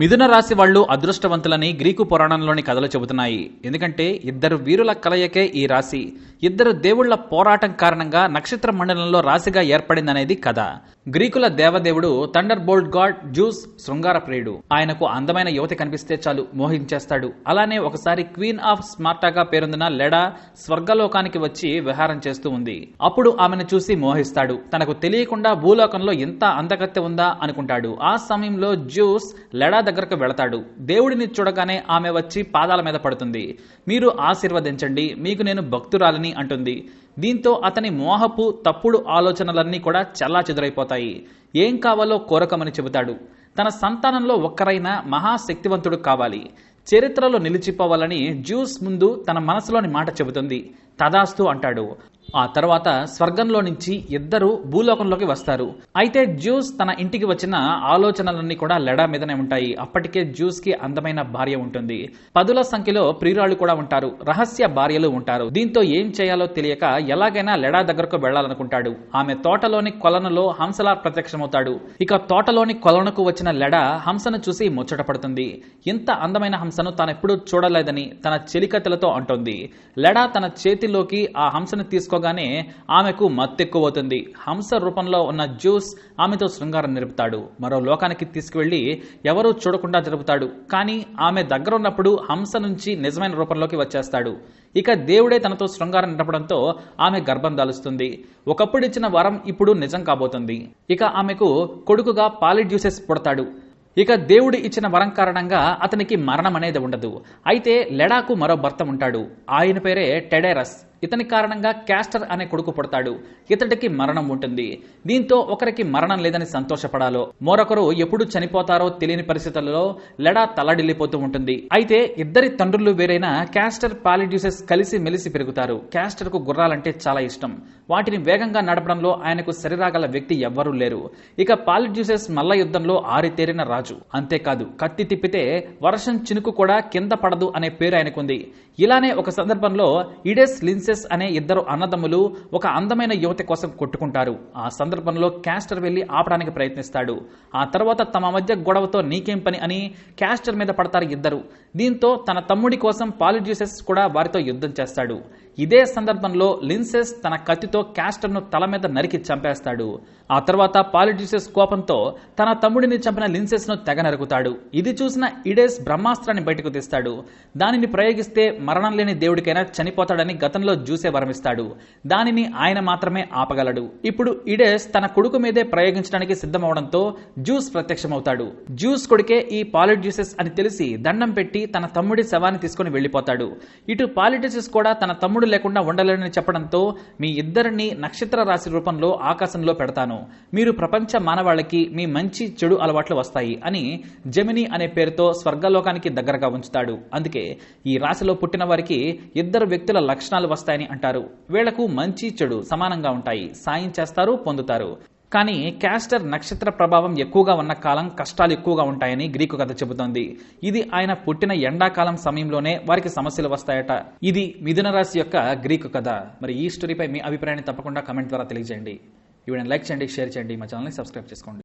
మిథున రాశి వాళ్ళు అదృష్టవంతులని గ్రీకు పురాణంలోని కథలు చెబుతున్నాయి. ఎందుకంటే ఇద్దరు వీరుల కలయికే ఈ రాశి. ఇద్దరు దేవుళ్ళ పోరాటం కారణంగా నక్షత్ర మండలంలో రాశిగా ఏర్పడిందనేది కథ. గ్రీకుల దేవదేవుడు థండర్ బోల్ట్ గాడ్ జ్యూస్ శృంగార ప్రియుడు ఆయనకు అందమైన యువతి కనిపిస్తే చాలు మోహించేస్తాడు అలానే ఒకసారి క్వీన్ ఆఫ్ స్మార్టాగా పేరొందిన లెడా స్వర్గలోకానికి వచ్చి విహారం చేస్తూ ఉంది. అప్పుడు ఆమెను చూసి మోహిస్తాడు. తనకు తెలియకుండా భూలోకంలో ఎంత అందగత్తె ఉందా అనుకుంటాడు. ఆ సమయంలో జ్యూస్ లెడా దగ్గరకు వెళతాడు. దేవుడిని చూడగానే ఆమె వచ్చి పాదాల మీద పడుతుంది. మీరు ఆశీర్వదించండి మీకు నేను భక్తురాలని అంటుంది. దీంతో అతని మోహపు తప్పుడు ఆలోచనలన్నీ కూడా చల్లా చెదురైపోతాయి ఏం కావాలో కోరకమని చెబుతాడు. తన సంతానంలో ఒక్కరైన మహాశక్తివంతుడు కావాలి. చరిత్రలో నిలిచిపోవాలని జ్యూస్ ముందు తన మనసులోని మాట చెబుతుంది. తదాస్తు అంటాడు. ఆ తర్వాత స్వర్గంలో నుంచి ఇద్దరు భూలోకంలోకి వస్తారు. అయితే జ్యూస్ తన ఇంటికి వచ్చిన ఆలోచనలన్నీ కూడా లెడా మీదనే ఉంటాయి. అప్పటికే జ్యూస్కి అందమైన భార్య ఉంటుంది. పదుల సంఖ్యలో ప్రియురాళ్ళు కూడా ఉంటారు. రహస్య భార్యలు ఉంటారు. దీంతో ఏం చేయాలో తెలియక ఎలాగైనా లెడా దగ్గరకు వెళ్ళాలనుకుంటాడు ఆమె తోటలోని కొలనులో హంసలా ప్రత్యక్షమవుతాడు. ఇక తోటలోని కొలనుకు వచ్చిన లెడా హంసను చూసి ముచ్చట పడుతుంది ఇంత అందమైన హంసను తానెప్పుడూ చూడలేదని తన చెలికత్తెలతో అంటోంది. లెడా తన చేతిలోకి ఆ హంసను తీసుకొని తీసుకోగానే ఆమెకు మత్తెక్కువవుతుంది. హంస రూపంలో ఉన్న జ్యూస్ ఆమెతో శృంగారం నిలుపుతాడు. మరో లోకానికి తీసుకువెళ్ళి ఎవరూ చూడకుండా జరుపుతాడు. కానీ ఆమె దగ్గర ఉన్నప్పుడు హంస నుంచి నిజమైన రూపంలోకి వచ్చేస్తాడు. ఇక దేవుడే తనతో శృంగారం నిలపడంతో ఆమె గర్భం దాలుస్తుంది. ఒకప్పుడు ఇచ్చిన వరం ఇప్పుడు నిజం కాబోతుంది. ఇక ఆమెకు కొడుకుగా పాలిడ్యూసెస్ పుడతాడు. ఇక దేవుడు ఇచ్చిన వరం కారణంగా అతనికి మరణం అనేది ఉండదు. అయితే లెడాకు మరో భర్త ఉంటాడు. ఆయన పేరే టెడేరస్. ఇతని కారణంగా క్యాస్టర్ అనే కొడుకు పుడతాడు. ఇతడికి మరణం ఉంటుంది. దీంతో ఒకరికి మరణం లేదని సంతోషపడాలో మరొకరు ఎప్పుడు చనిపోతారో తెలియని పరిస్థితులలో లెడా తల్లడిల్లిపోతూ ఉంటుంది. అయితే ఇద్దరి తండ్రులు వేరైన క్యాస్టర్ పాలిడ్యూసెస్ కలిసి మెలిసి పెరుగుతారు. క్యాస్టర్కు గుర్రాలంటే చాలా ఇష్టం. వాటిని వేగంగా నడపడంలో ఆయనకు సరిరాగల వ్యక్తి ఎవ్వరూ లేరు. ఇక పాలిడ్యూసెస్ మల్ల యుద్ధంలో ఆరితేరిన రాజు. అంతేకాదు కత్తి తిప్పితే వర్షం చినుకు కూడా కింద పడదు అనే పేరు ఆయనకుంది. ఇలానే ఒక సందర్భంలో ఇడెస్ లిన్సెస్ అనే ఇద్దరు అన్నదమ్ములు ఒక అందమైన యువతి కోసం కొట్టుకుంటారు. ఆ సందర్భంలో క్యాస్టర్ వెళ్ళి ఆపడానికి ప్రయత్నిస్తాడు. ఆ తర్వాత తమ మధ్య గొడవతో నీకేం పని అని క్యాస్టర్ మీద పడతారు ఇద్దరు. దీంతో తన తమ్ముడి కోసం పాలిడ్యూసెస్ కూడా వారితో యుద్ధం చేస్తాడు. ఇదే సందర్భంలో లిన్సెస్ తన కత్తితో క్యాస్టర్ను తల మీద నరికి చంపేస్తాడు. ఆ తర్వాత పాలిడ్యూసెస్ కోపంతో తన తమ్ముడిని చంపిన లిన్సెస్ను తెగ నరుకుతాడు. ఇది చూసిన ఇడేస్ బ్రహ్మాస్త్రాన్ని బయటకు తీస్తాడు. దానిని ప్రయోగిస్తే మరణం లేని దేవుడికైనా చనిపోతాడని గతంలో జ్యూసే వరమిస్తాడు. దానిని ఆయన మాత్రమే ఆపగలడు. ఇప్పుడు ఇడేస్ తన కొడుకు మీదే ప్రయోగించడానికి సిద్ధమవడంతో జ్యూస్ ప్రత్యక్షమవుతాడు. జ్యూస్ కొడుకే ఈ పాలిడ్యూసెస్ అని తెలిసి దండం పెట్టి తన తమ్ముడి శవాన్ని తీసుకుని వెళ్ళిపోతాడు ఇటు పాలిడ్యూసెస్ కూడా తన తమ్ముడు లేకుండా ఉండలేనని చెప్పడంతో మీ ఇద్దరిని నక్షత్ర రాశి రూపంలో ఆకాశంలో పెడతాను. మీరు ప్రపంచ మానవాళికి మీ మంచి చెడు అలవాట్లు వస్తాయి అని జమిని అనే పేరుతో స్వర్గలోకానికి దగ్గరగా ఉంచుతాడు. అందుకే ఈ రాశిలో పుట్టిన వారికి ఇద్దరు వ్యక్తుల లక్షణాలు వస్తాయని అంటారు. వీళ్ళకు మంచి చెడు సమానంగా ఉంటాయి. సాయం చేస్తారు పొందుతారు. కానీ క్యాస్టర్ నక్షత్ర ప్రభావం ఎక్కువగా ఉన్న కాలం కష్టాలు ఎక్కువగా ఉంటాయని గ్రీకు కథ చెబుతోంది. ఇది ఆయన పుట్టిన ఎండాకాలం సమయంలోనే వారికి సమస్యలు వస్తాయట. ఇది మిథున రాశి యొక్క గ్రీకు కథ. మరి ఈ స్టోరీపై మీ అభిప్రాయాన్ని తప్పకుండా కమెంట్ ద్వారా తెలియజేయండి. ఈ లైక్ చేయండి షేర్ చేయండి. మా ఛానల్ని సబ్స్క్రైబ్ చేసుకోండి.